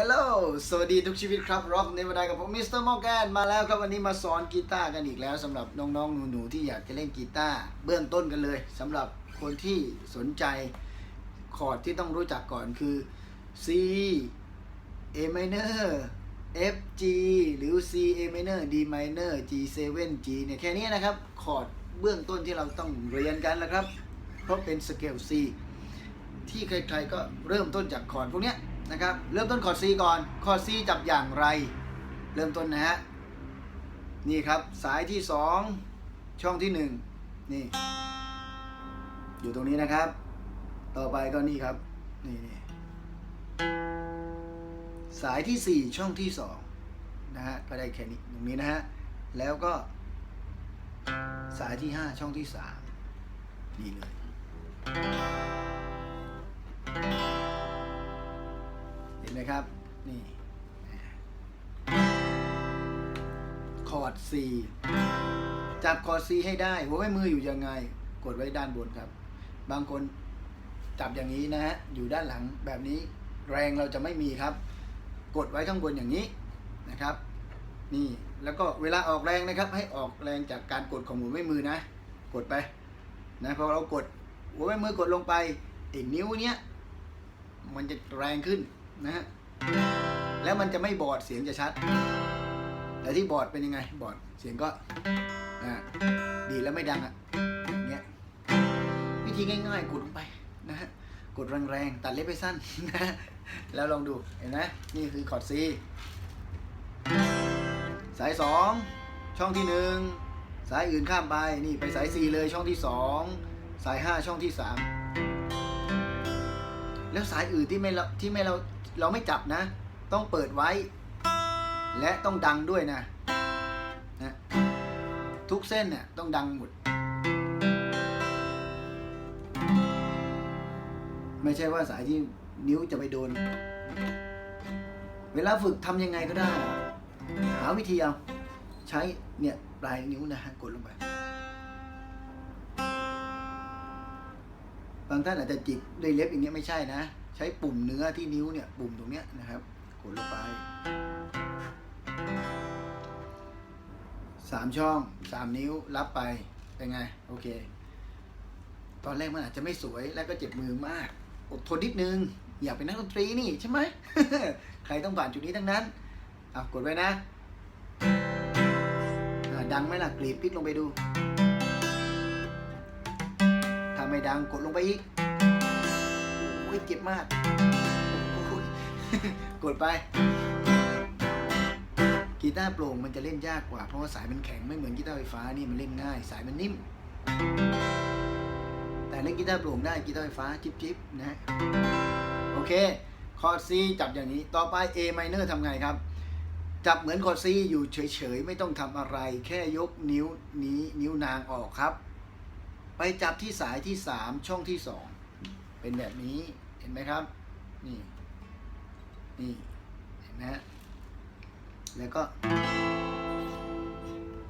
ฮลโหลสวัสดีทุกชีวิตครับร็อกในวันใดกับผมมิสเตอร์มอร์แกนมาแล้วครับวันนี้มาสอนกีตาร์กันอีกแล้วสำหรับน้องๆหนูๆที่อยากจะเล่นกีตาร์เบื้องต้นกันเลยสำหรับคนที่สนใจคอร์ดที่ต้องรู้จักก่อนคือ C A minor F G หรือ C A minor D minor G 7 G เนี่ยแค่นี้นะครับคอร์ดเบื้องต้นที่เราต้องเรียนกันแล้วครับ เพราะเป็นสเกล C ที่ใครๆก็เริ่มต้นจากคอร์ดพวกเนี้ย นะครับ เริ่มต้นคอร์ด C ก่อน คอร์ด C จับอย่างไร เริ่มต้นนะฮะ นี่ครับสายที่ 2 ช่องที่ 1 นี่ อยู่ตรงนี้นะครับ ต่อไปก็นี่ครับ นี่นี่สายที่ 4 ช่องที่ 2 นะฮะ ก็ได้แค่นี้ตรงนี้นะฮะ แล้วก็ สายที่ 5 ช่องที่ 3 นี่เลย นไหมครับ นี่คอร์ด C จับคอร์ด C ให้ได้ หัวแม่มืออยู่ยังไง กดไว้ด้านบนครับ บางคนจับอย่างนี้นะฮะ อยู่ด้านหลังแบบนี้ แรงเราจะไม่มีครับ กดไว้ข้างบนอย่างนี้นะครับ นี่ แล้วก็เวลาออกแรงนะครับ ให้ออกแรงจากการกดของหัวแม่มือนะ กดไป นะ พอเรากดหัวแม่มือกดลงไปไอ้นิ้วเนี้ยมันจะแรงขึ้น นะฮะแล้วมันจะไม่บอดเสียงจะชัด แต่ที่บอดเป็นยังไง บอดเสียงก็ดีแล้วไม่ดังอะอย่างเงี้ยวิธีง่ายๆกดลงไปนะฮะกดแรงๆตัดเล็บไปสั้นนะฮะแล้วลองดูเห็นไหมนี่คือคอร์ด C สาย 2 ช่องที่ 1 สายอื่นข้ามไปนี่ไปสาย 4 เลยช่องที่ 2 สาย 5 ช่องที่ 3 แล้วสายอื่นที่ไม่เราที่ไม่เรา เราไม่จับนะ ต้องเปิดไว้ และต้องดังด้วยนะนะทุกเส้นเนี่ยต้องดังหมด ไม่ใช่ว่าสายที่นิ้วจะไปโดน เวลาฝึกทำยังไงก็ได้ หาวิธีเอา ใช้เนี่ยปลายนิ้วนะฮะกดลงไป บางท่านอาจจะจิกด้วยเล็บอย่างเงี้ยไม่ใช่นะ ใช้ปุ่มเนื้อที่นิ้วเนี่ยปุ่มตรงเนี้ยนะครับกดลงไปสามช่องสามนิ้วรับไปเป็นไง โอเค ตอนแรกมันอาจจะไม่สวยแล้วก็เจ็บมือมาก อดทนนิดนึง อยากเป็นนักดนตรีนี่ใช่ไหม ใครต้องผ่านจุดนี้ทั้งนั้นอะกดไว้นะดังไหมล่ะกรีดพลิกลงไปดู ถ้าไม่ดังกดลงไปอีก ยเจ็บมากโอ้ยกดไปกีตาร์โปร่งมันจะเล่นยากกว่า เพราะว่าสายมันแข็งไม่เหมือนกีตาร์ไฟฟ้านี่มันเล่นง่าย สายมันนิ่ม แต่เล่นกีตาร์โปร่งได้กีตาร์ไฟฟ้าจิ๊บจิบๆนะโอเคคอร์ด C จับอย่างนี้ต่อไป A minor ทำไงครับ จับเหมือนคอร์ด C อยู่เฉยๆ ไม่ต้องทำอะไร แค่ยกนิ้วนี้นิ้วนางออกครับ ไปจับที่สายที่ 3 ช่องที่ 2 เป็นแบบนี้ ห็นไหมครับ นี่นี่เห็นไหมฮะแล้วก็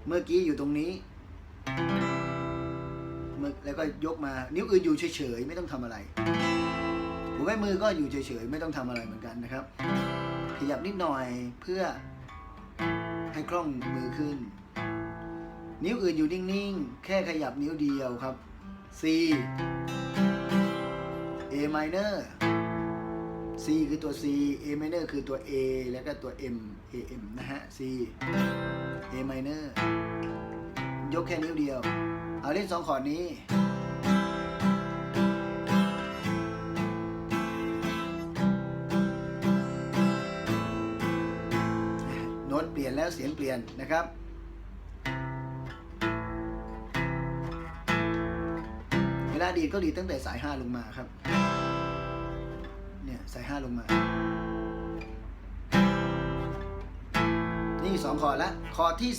เมื่อกี้อยู่ตรงนี้มือแล้วก็ยกมา นิ้วอื่นอยู่เฉยๆไม่ต้องทำอะไรหัวแม่มือก็อยู่เฉยๆไม่ต้องทำอะไรเหมือนกันนะครับ ขยับนิดหน่อยเพื่อให้คล่องมือขึ้น นิ้วอื่นอยู่นิ่งๆ แค่ขยับนิ้วเดียวครับ C A minor C คือตัว C A minor คือตัว A แล้วก็ตัว M A M นะฮะ C A minor ยกแค่นิ้วเดียว เอาเล่นสองคอร์ดนี้ โน้ตเปลี่ยนแล้วเสียงเปลี่ยนนะครับเวลาดีดก็ดีตั้งแต่สาย 5 ลงมาครับ เนี่ยสาย5ลงมา นี่สองคอร์ดละคอร์ดที่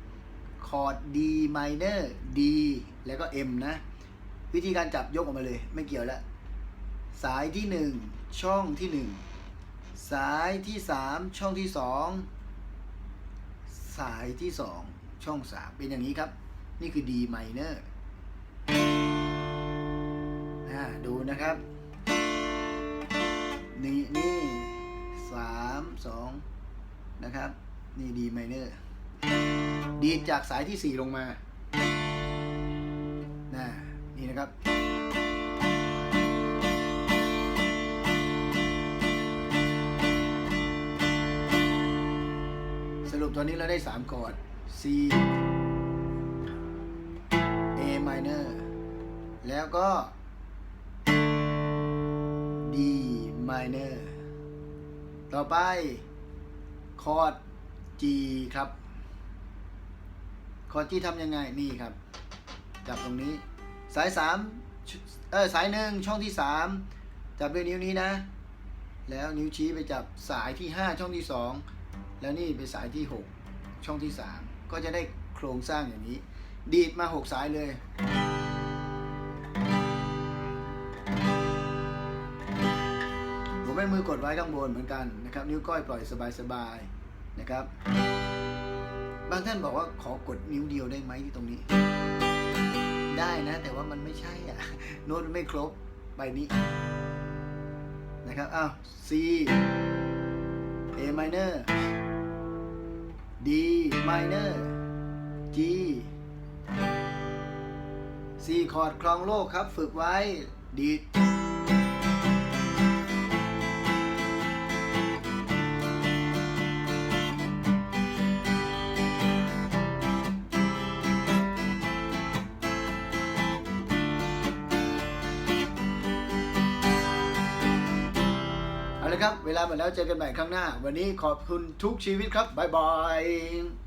3คอร์ด D minor D แล้วก็ M นะ วิธีการจับยกออกมาเลย ไม่เกี่ยวแล้ว สายที่1ช่องที่1สายที่3ช่องที่2สายที่2ช่อง3เป็นอย่างนี้ครับ นี่คือ D minor อ่าดูนะครับ นี่นี่สามสองนะครับ นี่ดีไมเนอร์ดีจากสายที่สี่ลงมาน่ะนี่นะครับ สรุปตอนนี้เราได้3คอร์ด C A minor แล้วก็ D minor ต่อไป คอร์ด G ครับ คอร์ด G ทำยังไง นี่ครับ จับตรงนี้ สาย3เออสายหนึ่งช่องที่ 3 จับด้วยนิ้วนี้นะ แล้วนิ้วชี้ไปจับสายที่ 5 ช่องที่ 2 แล้วนี่ไปสายที่ 6 ช่องที่ 3 ก็จะได้โครงสร้างอย่างนี้ ดีดมา 6 สายเลย ผมให้มือกดไว้ข้างบนเหมือนกันนะครับ นิ้วก้อยปล่อยสบายๆนะครับ บางท่านบอกว่าขอกดนิ้วเดียวได้ไหมที่ตรงนี้ ได้นะ แต่ว่ามันไม่ใช่อะโน้ตมันไม่ครบใบนี้นะครับอ้าว C A minor D minor G C คอร์ดครองโลกครับ ฝึกไว้ดีด ครับ เวลาหมดแล้วเจอกันใหม่ครั้งหน้า วันนี้ขอบคุณทุกชีวิตครับ บ๊ายบาย